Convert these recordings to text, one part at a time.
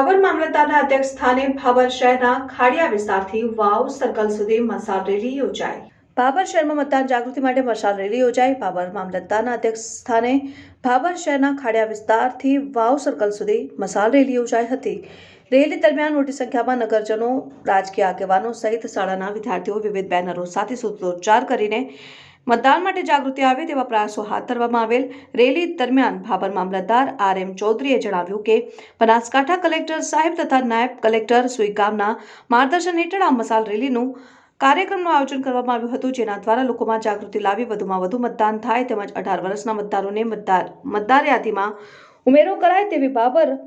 ભાભર મામલતદારના અધ્યક્ષ સ્થાને ભાવર શહેરના ખાડિયા વિસ્તારથી વાવ સર્કલ સુધી મસાલ રેલી યોજાઈ. ભાભર શહેરમાં મતદાન જાગૃતિ માટે મશાલ રેલી યોજાઈ. ભાભર મામલતદારના અધ્યક્ષ સ્થાને ભાભર શહેરના ખાડિયા વિસ્તારથી વાવ સર્કલ સુધી મસાલ રેલી યોજાઈ હતી. રેલી દરમિયાન મોટી સંખ્યામાં નગરજનો, રાજકીય આગેવાનો સહિત શાળાના વિદ્યાર્થીઓ વિવિધ બેનરો સાથે સૂત્રોચ્ચાર કરીને મતદાન માટે જાગૃતિ આવે તેવા પ્રયાસો હાથ ધરવામાં આવેલ. રેલી દરમિયાન ભાભર મામલતદાર આર એમ ચૌધરીએ જણાવ્યું કે, બનાસકાંઠા કલેક્ટર સાહેબ તથા નાયબ કલેક્ટર સુઈગામના માર્ગદર્શન હેઠળ આ મસાલ રેલીનું કાર્યક્રમનું આયોજન કરવામાં આવ્યું હતું, જેના દ્વારા લોકોમાં જાગૃતિ લાવી વધુમાં વધુ મતદાન થાય તેમજ અઢાર વર્ષના મતદારોને મતદાર મતદાર યાદીમાં ઉમેરો કરાય તેવી બાબર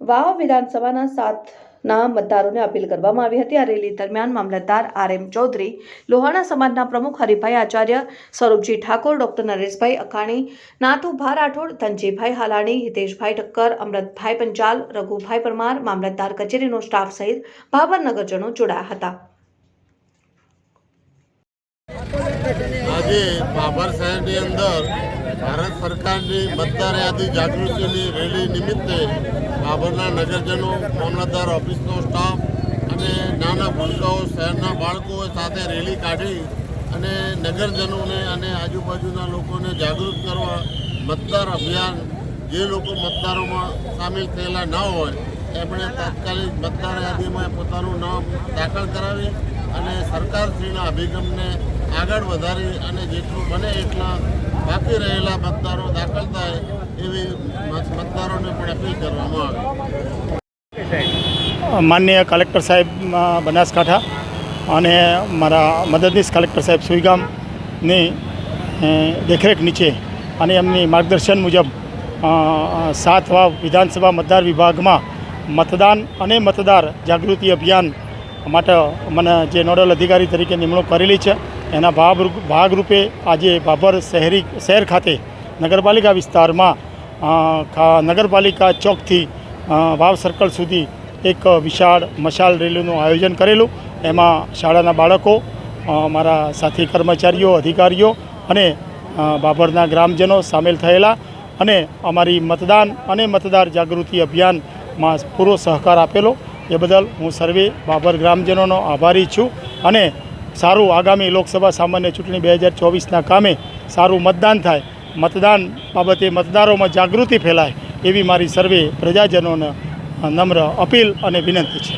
વાવ વિધાનસભાના સાતના મતદારોને અપીલ કરવામાં આવી હતી. આ રેલી દરમિયાન મામલતદાર આર એમ ચૌધરી, લોહાણા સમાજના પ્રમુખ હરિભાઈ આચાર્ય, સ્વરૂપજી ઠાકોર, ડોક્ટર નરેશભાઈ અકાણી નાથુભા રાઠોડ, ધનજીભાઈ હાલાણી, હિતેશભાઈ ઠક્કર અમૃતભાઈ પંચાલ, રઘુભાઈ પરમાર, મામલતદાર કચેરીનો સ્ટાફ સહિત ભાભર નગરજનો જોડાયા હતા. આજે બાબર શહેરની અંદર ભારત સરકારની મતદાર યાદી જાગૃતિની રેલી નિમિત્તે બાબરના નગરજનો, મામલતદાર ઓફિસનો સ્ટાફ અને નાના ભૂલકાઓ, શહેરના બાળકો સાથે રેલી કાઢી અને નગરજનોને અને આજુબાજુના લોકોને જાગૃત કરવા મતદાર અભિયાન જે લોકો મતદારોમાં સામેલ થયેલા ન હોય, એમણે તાત્કાલિક મતદાર યાદીમાં પોતાનું નામ દાખલ કરાવી અને સરકારશ્રીના અભિગમને આગળ વધારી અને જેટલું બને એટલા બાકી રહેલા મતદારો દાખલ થાય એવી મતદારોને પણ અપીલ કરવામાં આવે. માનનીય કલેક્ટર સાહેબ બનાસકાંઠા અને મારા મદદનીશ કલેક્ટર સાહેબ સુઈગામની દેખરેખ નીચે અને એમની માર્ગદર્શન મુજબ સાત વાવ વિધાનસભા મતદાર વિભાગમાં મતદાન અને મતદાર જાગૃતિ અભિયાન માટે મને જે નોડલ અધિકારી તરીકે નિમણૂક કરેલી છે એના ભાગ ભાગરૂપે આજે બાબર શહેરી, શહેર ખાતે નગરપાલિકા વિસ્તારમાં નગરપાલિકા ચોકથી વાવ સર્કલ સુધી એક વિશાળ મશાલ રેલીનું આયોજન કરેલું. એમાં શાળાના બાળકો મારા સાથી કર્મચારીઓ, અધિકારીઓ અને બાબરના ગ્રામજનો સામેલ થયેલા અને અમારી મતદાન અને મતદાર જાગૃતિ અભિયાનમાં પૂરો સહકાર આપેલો. એ બદલ હું સર્વે બાબર ગ્રામજનોનો આભારી છું અને સારું આગામી લોકસભા સામાન્ય ચૂંટણી બે હજાર ચોવીસના કામે સારું મતદાન થાય. મતદાન બાબતે મતદારોમાં જાગૃતિ ફેલાય એવી મારી સર્વે પ્રજાજનોને નમ્ર અપીલ અને વિનંતી છે.